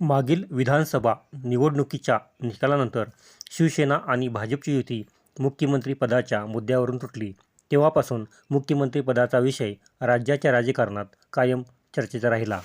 मागील विधानसभा निवडणुकीच्या निकालानंतर शिवसेना आणि भाजपची युती मुख्यमंत्रीपदाच्या मुद्द्यावरून तुटली. तेव्हापासून मुख्यमंत्रीपदाचा विषय राज्याच्या राजकारणात कायम चर्चेचा राहिला.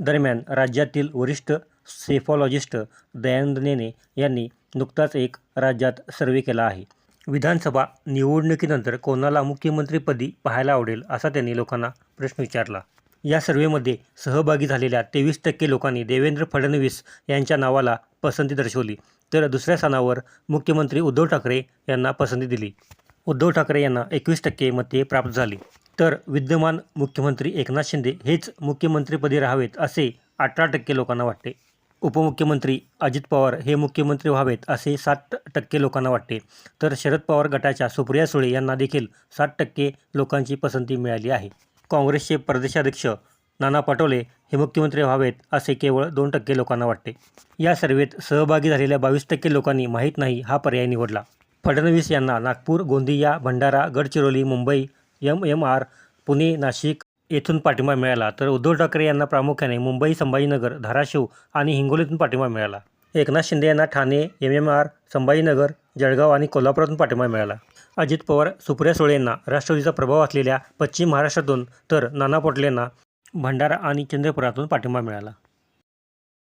दरम्यान राज्यातील वरिष्ठ सेफॉलॉजिस्ट दयानंद नेने यांनी नुकताच एक राज्यात सर्वे केला आहे. विधानसभा निवडणुकीनंतर कोणाला मुख्यमंत्रीपदी पाहायला आवडेल असा त्यांनी लोकांना प्रश्न विचारला. या सर्व्हेमध्ये सहभागी झालेल्या तेवीस टक्के लोकांनी देवेंद्र फडणवीस यांच्या नावाला पसंती दर्शवली. तर दुसऱ्या स्थानावर मुख्यमंत्री उद्धव ठाकरे यांना पसंती दिली. उद्धव ठाकरे यांना एकवीस टक्के मते प्राप्त झाली. तर विद्यमान मुख्यमंत्री एकनाथ शिंदे हेच मुख्यमंत्रीपदी राहावेत असे अठरा टक्के लोकांना वाटते. उपमुख्यमंत्री अजित पवार हे मुख्यमंत्री व्हावेत असे सात टक्के लोकांना वाटते. तर शरद पवार गटाच्या सुप्रिया सुळे यांना देखील सात टक्के लोकांची पसंती मिळाली आहे. काँग्रेसचे प्रदेशाध्यक्ष नाना पटोले हे मुख्यमंत्री व्हावेत असे केवळ दोन टक्के लोकांना वाटते. या सर्वेत सहभागी झालेल्या बावीस टक्के लोकांनी माहीत नाही हा पर्याय निवडला. फडणवीस यांना Nagpur Gondia Bhandara Gadchiroli Mumbai M M R Pune Nashik येथून पाठिंबा मिळाला तर उद्धव ठाकरे यांना प्रामुख्याने मुंबई संभाजीनगर धाराशिव आणि हिंगोलीतून पाठिंबा मिळाला. एकनाथ शिंदे यांना Thane M M R Sambhajinagar Jalgaon आणि कोल्हापुरातून पाठिंबा मिळाला. अजित पवार सुप्रिया सुळेंना राष्ट्रवादीचा प्रभाव असलेल्या पश्चिम महाराष्ट्रातून तर नाना पटोलेंना भंडारा आणि चंद्रपुरातून पाठिंबा मिळाला.